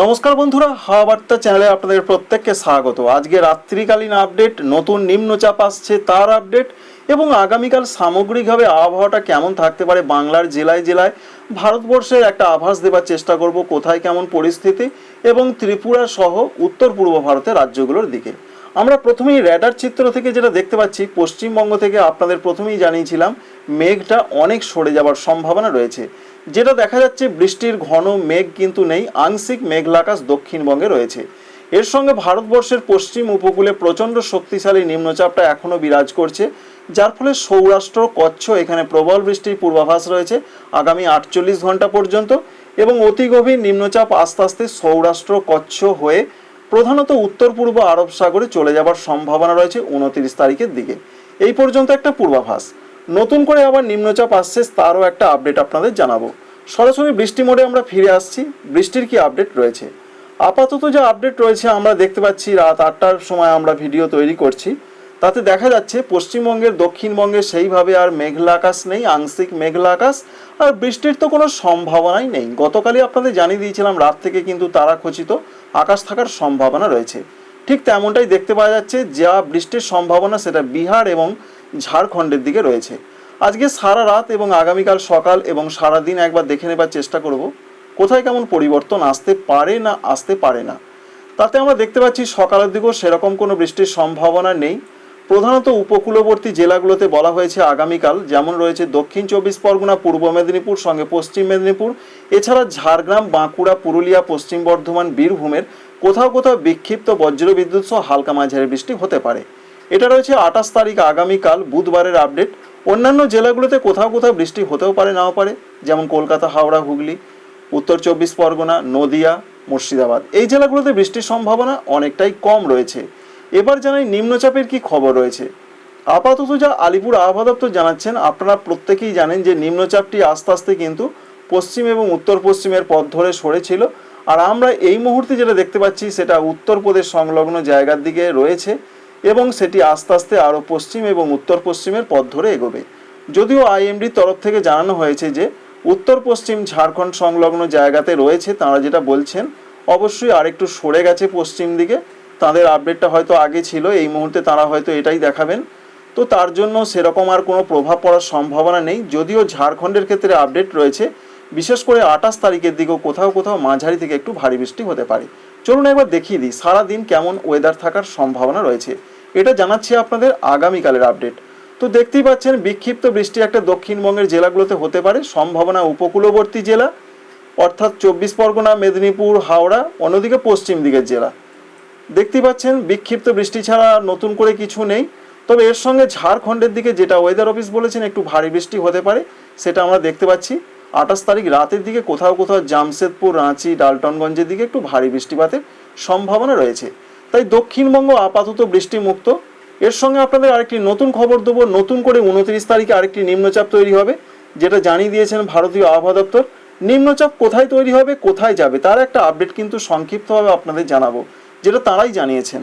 নমস্কার বন্ধুরা, হাওয়া বার্তা চ্যানেলে আপনাদের প্রত্যেককে স্বাগত। আজকে রাত্রিকালীন আপডেট, নতুন নিম্নচাপ আসছে তার আপডেট, এবং আগামীকাল সামগ্রিকভাবে আবহাওয়াটা কেমন থাকতে পারে বাংলার জেলায় জেলায়, ভারতবর্ষের একটা আভাস দেবার চেষ্টা করব কোথায় কেমন পরিস্থিতি, এবং ত্রিপুরা সহ উত্তর পূর্ব ভারতের রাজ্যগুলোর দিকে। আমরা প্রথমেই র্যাডার চিত্র থেকে যেটা দেখতে পাচ্ছি, পশ্চিমবঙ্গ থেকে আপনাদের প্রথমেই জানিয়েছিলাম, মেঘটা অনেক সরে যাওয়ার সম্ভাবনা রয়েছে। যেটা দেখা যাচ্ছে বৃষ্টির ঘন মেঘ কিন্তু নেই, আংশিক মেঘলাকাশ দক্ষিণবঙ্গে রয়েছে। এর সঙ্গে ভারতবর্ষের পশ্চিম উপকূলে প্রচণ্ড শক্তিশালী নিম্নচাপটা এখনও বিরাজ করছে, যার ফলে সৌরাষ্ট্র, কচ্ছ, এখানে প্রবল বৃষ্টির পূর্বাভাস রয়েছে আগামী আটচল্লিশ ঘণ্টা পর্যন্ত এবং অতি গভীর নিম্নচাপ আস্তে আস্তে সৌরাষ্ট্র, কচ্ছ হয়ে প্রধানত উত্তর পূর্ব আরব সাগরে চলে যাবার সম্ভাবনা রয়েছে উনত্রিশ তারিখের দিকে। এই পর্যন্ত একটা পূর্বাভাস। নতুন করে আবার নিম্নচাপ আসছে, তারও একটা আপডেট আপনাদের জানাব। সরাসরি বৃষ্টি মোডে আমরা ফিরে আসছি, বৃষ্টির কি আপডেট রয়েছে? আপাতত যে আপডেট রয়েছে, আমরা দেখতে পাচ্ছি রাত আটটার সময় আমরা ভিডিও তৈরি করছি। তাতে দেখা যাচ্ছে পশ্চিমবঙ্গের দক্ষিণবঙ্গে সেইভাবে আর মেঘলা আকাশ নেই, আংশিক মেঘলা আকাশ, আর বৃষ্টির তো কোনো সম্ভাবনাই নেই। গতকালই আপনাদের জানিয়ে দিয়েছিলাম, রাত থেকে কিন্তু তারা খচিত, আকাশ থাকার সম্ভাবনা রয়েছে। ঠিক তেমনটাই দেখতে পাওয়া যাচ্ছে, যা বৃষ্টির সম্ভাবনা, সেটা বিহার এবং ঝাড়খণ্ডের দিকে রয়েছে। আজকে সারা রাত এবং আগামীকাল সকাল এবং সারা দিন একবার দেখে নেবার চেষ্টা করব। কোথায় কেমন পরিবর্তন আসতে পারে না, আসতে পারে না। তাতে আমরা দেখতে পাচ্ছি সকালের দিকেও সেরকম কোনো বৃষ্টির সম্ভাবনা নেই। প্রধানত উপকূলবর্তী জেলাগুলোতে বলা হয়েছে আগামীকাল যেমন রয়েছে দক্ষিণ চব্বিশ পরগনা, পূর্ব মেদিনীপুর, সঙ্গে পশ্চিম মেদিনীপুর। এছাড়া ঝাড়গ্রাম, বাঁকুড়া, পুরুলিয়া, পশ্চিম বর্ধমান, বীরভূমের কোথাও কোথাও বিক্ষিপ্ত বজ্রবিদ্যুৎ সহ হালকা মাঝারি বৃষ্টি হতে পারে। এটা রয়েছে আঠাশ তারিখ আগামীকাল, বুধবারের আপডেট অন্যান্য জেলাগুলোতে কোথাও কোথাও বৃষ্টি হতেও পারে, নাও পারে, যেমন কলকাতা, হাওড়া, হুগলি, উত্তর চব্বিশ পরগনা, নদিয়া, মুর্শিদাবাদ। এই জেলাগুলোতে বৃষ্টির সম্ভাবনা অনেকটাই কম রয়েছে। এবার জানাই নিম্নচাপের কি খবর রয়েছে। আপাতত যা আলিপুর আবহাওয়া দপ্তর জানাচ্ছেন, আপনারা প্রত্যেকেই জানেন যে নিম্নচাপটি আস্তে আস্তে কিন্তু পশ্চিম এবং উত্তর পশ্চিমের পথ ধরে সরেছিল। আর আমরা এই মুহূর্তে যেটা দেখতে পাচ্ছি, সেটা উত্তরপ্রদেশ সংলগ্ন জায়গার দিকে রয়েছে। এবং সেটি আস্তে আস্তে আরও পশ্চিম এবং উত্তর পশ্চিমের পথ ধরে এগোবে। যদিও আইএমডির তরফ থেকে জানানো হয়েছে যে, উত্তর পশ্চিম ঝাড়খণ্ড সংলগ্ন জায়গাতে রয়েছে তারা যেটা বলছেন, অবশ্যই আরেকটু সরে গেছে পশ্চিম দিকে। তাদের আপডেটটা হয়তো আগে ছিল, এই মুহূর্তে তারা হয়তো এটাই দেখাবেন। তো তার জন্য সেরকম আর কোনো প্রভাব পড়ার সম্ভাবনা নেই। যদিও ঝাড়খণ্ডের ক্ষেত্রে আপডেট রয়েছে, বিশেষ করে আঠাশ তারিখের দিকেও কোথাও কোথাও মাঝারি থেকে একটু ভারী বৃষ্টি হতে পারে। চলুন একবার দেখিয়ে দিই, সারাদিন কেমন ওয়েদার থাকার সম্ভাবনা রয়েছে। এটা জানাচ্ছি আপনাদের আগামীকালের আপডেট। তো দেখতেই পাচ্ছেন, বিক্ষিপ্ত বৃষ্টি একটা দক্ষিণবঙ্গের জেলাগুলোতে হতে পারে, সম্ভাবনা উপকূলবর্তী জেলা, অর্থাৎ চব্বিশ পরগনা, মেদিনীপুর, হাওড়া, অন্যদিকে পশ্চিম দিকের জেলা। দেখতেই পাচ্ছেন, বিক্ষিপ্ত বৃষ্টি ছাড়া নতুন করে কিছু নেই। তবে এর সঙ্গে ঝাড়খণ্ডের দিকে যেটা ওয়েদার অফিস বলেছেন, একটু ভারী বৃষ্টি হতে পারে, সেটা আমরা দেখতে পাচ্ছি। আঠাশ তারিখ রাতের দিকে কোথাও কোথাও জামশেদপুর, রাঁচি, ডালটনগঞ্জের দিকে একটু ভারী বৃষ্টিপাতের সম্ভাবনা রয়েছে। তাই দক্ষিণবঙ্গ আপাতত বৃষ্টিমুক্ত। এর সঙ্গে আপনাদের আরেকটি নতুন খবর দেবো, নতুন করে উনত্রিশ তারিখে আরেকটি নিম্নচাপ তৈরি হবে, যেটা জানিয়ে দিয়েছেন ভারতীয় আবহাওয়া দপ্তর। নিম্নচাপ কোথায় তৈরি হবে, কোথায় যাবে, তার একটা আপডেট কিন্তু সংক্ষিপ্তভাবে আপনাদের জানাব, যেটা তারাই জানিয়েছেন।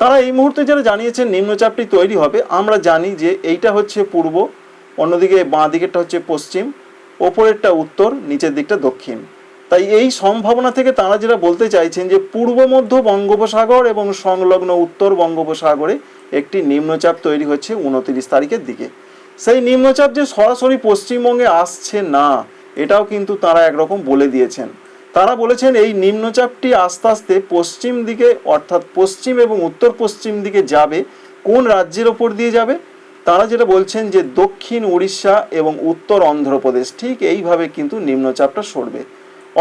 তারা এই মুহূর্তে যারা জানিয়েছেন নিম্নচাপটি তৈরি হবে, আমরা জানি যে এইটা হচ্ছে পূর্ব, অন্যদিকে বাঁ দিকেরটা হচ্ছে পশ্চিম, ওপরেরটা উত্তর, নিচের দিকটা দক্ষিণ। তাই এই সম্ভাবনা থেকে তারা যেটা বলতে চাইছেন যে পূর্ব মধ্য বঙ্গোপসাগর এবং সংলগ্ন উত্তর বঙ্গোপসাগরে একটি নিম্নচাপ তৈরি হচ্ছে উনত্রিশ তারিখের দিকে। সেই নিম্নচাপ যে সরাসরি পশ্চিমবঙ্গে আসছে না, এটাও কিন্তু তারা একরকম বলে দিয়েছেন। তারা বলেছেন এই নিম্নচাপটি আস্তে আস্তে পশ্চিম দিকে অর্থাৎ পশ্চিম এবং উত্তর পশ্চিম দিকে যাবে, কোন রাজ্যের ওপর দিয়ে যাবে? তারা যেটা বলছেন যে দক্ষিণ উড়িষ্যা এবং উত্তর অন্ধ্রপ্রদেশ, ঠিক এইভাবে কিন্তু নিম্নচাপটা সরবে।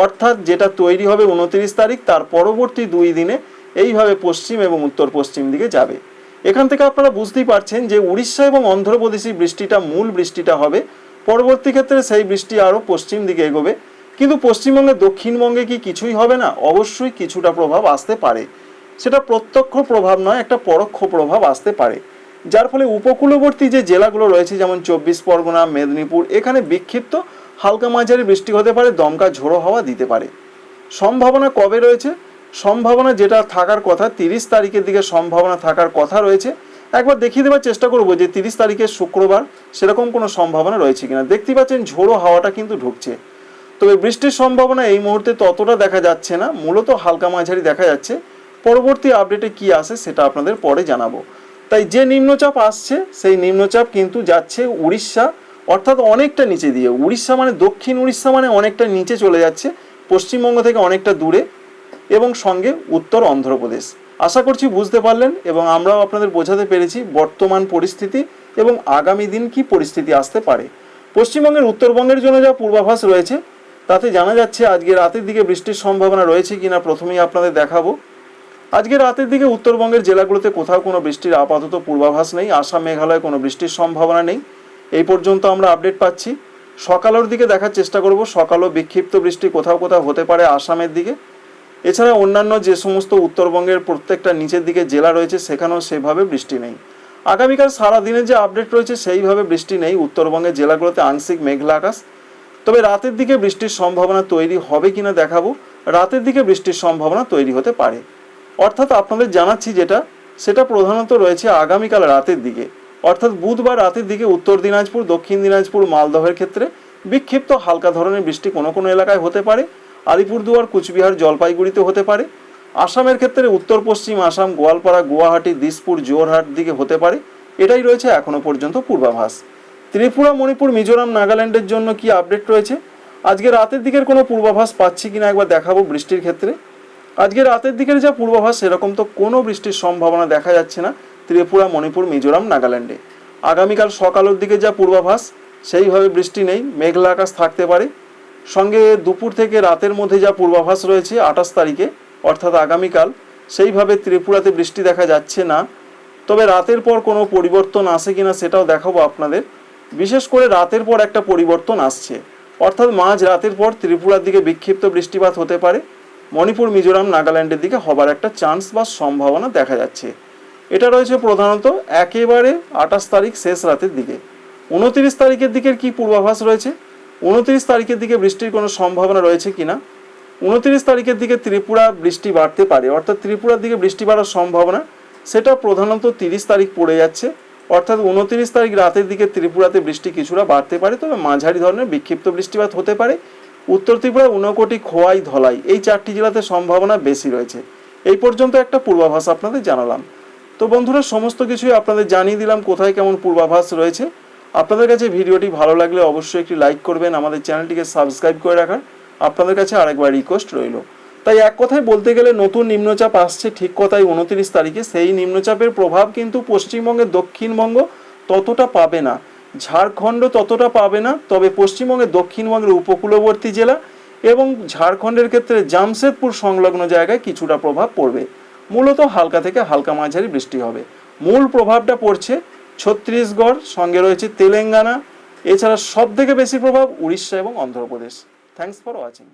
অর্থাৎ যেটা তৈরি হবে উনত্রিশ তারিখ, তার পরবর্তী দুই দিনে এইভাবে পশ্চিম এবং উত্তর পশ্চিম দিকে যাবে। এখান থেকে আপনারা বুঝতেই পারছেন যে উড়িষ্যা এবং অন্ধ্রপ্রদেশী বৃষ্টিটা, মূল বৃষ্টিটা হবে। পরবর্তী ক্ষেত্রে সেই বৃষ্টি আরও পশ্চিম দিকে এগোবে। কিন্তু পশ্চিমবঙ্গে, দক্ষিণবঙ্গে কি কিছুই হবে না? অবশ্যই কিছুটা প্রভাব আসতে পারে। সেটা প্রত্যক্ষ প্রভাব নয়, একটা পরোক্ষ প্রভাব আসতে পারে। যার ফলে উপকূলবর্তী যে জেলাগুলো রয়েছে, যেমন চব্বিশ পরগনা, মেদিনীপুর, এখানে বিক্ষিপ্ত হালকা মাঝারি বৃষ্টি হতে পারে, দমকা ঝোড়ো হাওয়া দিতে পারে। সম্ভাবনা কবে রয়েছে? সম্ভাবনা যেটা থাকার কথা, তিরিশ তারিখের দিকে সম্ভাবনা থাকার কথা রয়েছে। একবার দেখিয়ে দেওয়ার চেষ্টা করব যে তিরিশ তারিখের শুক্রবার সেরকম কোনো সম্ভাবনা রয়েছে কিনা। দেখতে পাচ্ছেন ঝোড়ো হাওয়াটা কিন্তু ঢুকছে। তবে বৃষ্টির সম্ভাবনা এই মুহূর্তে ততটা দেখা যাচ্ছে না, মূলত হালকা মাঝারি দেখা যাচ্ছে। পরবর্তী আপডেটে কি আসে সেটা আপনাদের পরে জানাব। তাই যে নিম্নচাপ আসছে, সেই নিম্নচাপ কিন্তু যাচ্ছে উড়িষ্যা অর্থাৎ অনেকটা নিচে দিয়ে। উড়িষ্যা মানে দক্ষিণ উড়িষ্যা মানে অনেকটা নিচে চলে যাচ্ছে, পশ্চিমবঙ্গ থেকে অনেকটা দূরে এবং সঙ্গে উত্তর অন্ধ্রপ্রদেশ। আশা করছি বুঝতে পারলেন এবং আমরাও আপনাদের বোঝাতে পেরেছি বর্তমান পরিস্থিতি এবং আগামী দিন কি পরিস্থিতি আসতে পারে। পশ্চিমবঙ্গের উত্তরবঙ্গের জন্য যা পূর্বাভাস রয়েছে, তাতে জানা যাচ্ছে আজকে রাতের দিকে বৃষ্টির সম্ভাবনা রয়েছে কিনা প্রথমেই আপনাদের দেখাবো। আজকে রাতের দিকে উত্তরবঙ্গের জেলাগুলোতে কোথাও কোনো বৃষ্টির আপাতত পূর্বাভাস নেই, আসাম, মেঘালয়ে কোনো বৃষ্টির সম্ভাবনা নেই। এই পর্যন্ত আমরা আপডেট পাচ্ছি। সকালের দিকে দেখার চেষ্টা করব, সকালও বিক্ষিপ্ত বৃষ্টি কোথাও কোথাও হতে পারে আসামের দিকে। এছাড়া অন্যান্য যে সমস্ত উত্তরবঙ্গের প্রত্যেকটা নিচের দিকে জেলা রয়েছে, সেখানেও সেভাবে বৃষ্টি নেই। আগামীকাল সারা দিনের যে আপডেট রয়েছে, সেইভাবে বৃষ্টি নেই উত্তরবঙ্গের জেলাগুলোতে আংশিক মেঘলা আকাশ। তবে রাতের দিকে বৃষ্টির সম্ভাবনা তৈরি হবে কিনা দেখাবো। রাতের দিকে বৃষ্টির সম্ভাবনা তৈরি হতে পারে। অর্থাৎ আপনাদের জানাচ্ছি যেটা, সেটা প্রধানত রয়েছে আগামীকাল রাতের দিকে। অর্থাৎ বুধবার রাতের দিকে উত্তর দিনাজপুর, দক্ষিণ দিনাজপুর, মালদহের ক্ষেত্রে বিক্ষিপ্ত হালকা ধরনের বৃষ্টি কোনো কোনো এলাকায় হতে পারে। আলিপুরদুয়ার, কুচবিহার জলপাইগুড়িতে হতে পারে। আসামের ক্ষেত্রে উত্তর পশ্চিম আসাম, গোয়ালপাড়া, গুয়াহাটি, দিসপুর জোরহাট দিকে হতে পারে। এটাই রয়েছে এখনও পর্যন্ত পূর্বাভাস। ত্রিপুরা, মণিপুর, মিজোরাম, নাগাল্যান্ডের জন্য কি আপডেট রয়েছে? আজকে রাতের দিকের কোনো পূর্বাভাস পাচ্ছি কিনা একবার দেখাবো বৃষ্টির ক্ষেত্রে। আজকে রাতের দিকের যা পূর্বাভাস সেরকম তো কোনো বৃষ্টির সম্ভাবনা দেখা যাচ্ছে না। ত্রিপুরা, মণিপুর, মিজোরাম, নাগাল্যান্ডে। আগামীকাল সকালের দিকে যা পূর্বাভাস, সেইভাবে বৃষ্টি নেই, মেঘলা আকাশ থাকতে পারে। সঙ্গে দুপুর থেকে রাতের মধ্যে যা পূর্বাভাস রয়েছে, আঠাশ তারিখে, অর্থাৎ আগামীকাল, সেইভাবে ত্রিপুরাতে বৃষ্টি দেখা যাচ্ছে না। তবে রাতের পর কোনো পরিবর্তন আসে কিনা সেটাও দেখাবো আপনাদের। বিশেষ করে রাতের পর একটা পরিবর্তন আসছে। অর্থাৎ মাঝ রাতের পর ত্রিপুরার দিকে বিক্ষিপ্ত বৃষ্টিপাত হতে পারে। মণিপুর, মিজোরাম, নাগাল্যান্ডের দিকে হবার একটা চান্স বা সম্ভাবনা দেখা যাচ্ছে। এটা রয়েছে প্রধানত একেবারে আঠাশ তারিখ শেষ রাতের দিকে। উনত্রিশ তারিখের দিকের কি পূর্বাভাস রয়েছে? উনত্রিশ তারিখের দিকে বৃষ্টির কোনো সম্ভাবনা রয়েছে কিনা? উনত্রিশ তারিখের দিকে ত্রিপুরা বৃষ্টি বাড়তে পারে, অর্থাৎ ত্রিপুরার দিকে বৃষ্টি বাড়ার সম্ভাবনা, সেটা প্রধানত তিরিশ তারিখ পড়ে যাচ্ছে। অর্থাৎ উনত্রিশ তারিখ রাতের দিকে ত্রিপুরাতে বৃষ্টি কিছুটা বাড়তে পারে, তবে মাঝারি ধরনের বিক্ষিপ্ত বৃষ্টিপাত হতে পারে। উত্তর ত্রিপুরা ঊনকোটি খোয়াই ধলাই, এই চারটি জেলাতে সম্ভাবনা বেশি রয়েছে। এই পর্যন্ত একটা পূর্বাভাস আপনাদের জানালাম। তো বন্ধুরা, সমস্ত কিছুই আপনাদের জানিয়ে দিলাম কোথায় কেমন পূর্বাভাস রয়েছে। আপনাদের কাছে ভিডিওটি ভালো লাগলে অবশ্যই একটি লাইক করবেন, আমাদের চ্যানেলটিকে সাবস্ক্রাইব করে রাখার আপনাদের কাছে আরেকবার রিকোয়েস্ট রইল। তাই এক কথায় বলতে গেলে নতুন নিম্নচাপ আসছে ঠিক কথাই উনত্রিশ তারিখে। সেই নিম্নচাপের প্রভাব কিন্তু পশ্চিমবঙ্গের দক্ষিণবঙ্গ ততটা পাবে না। ঝাড়খণ্ড ততটা পাবে না, তবে পশ্চিমবঙ্গের দক্ষিণবঙ্গের উপকূলবর্তী জেলা এবং ঝাড়খণ্ডের ক্ষেত্রে জামশেদপুর সংলগ্ন জায়গায় কিছুটা প্রভাব পড়বে। মূলত হালকা থেকে হালকা মাঝারি বৃষ্টি হবে। মূল প্রভাবটা পড়ছে ছত্তিশগড়, সঙ্গে রয়েছে তেলেঙ্গানা। এছাড়া সব থেকে বেশি প্রভাব উড়িষ্যা এবং অন্ধ্রপ্রদেশ। Thanks for watching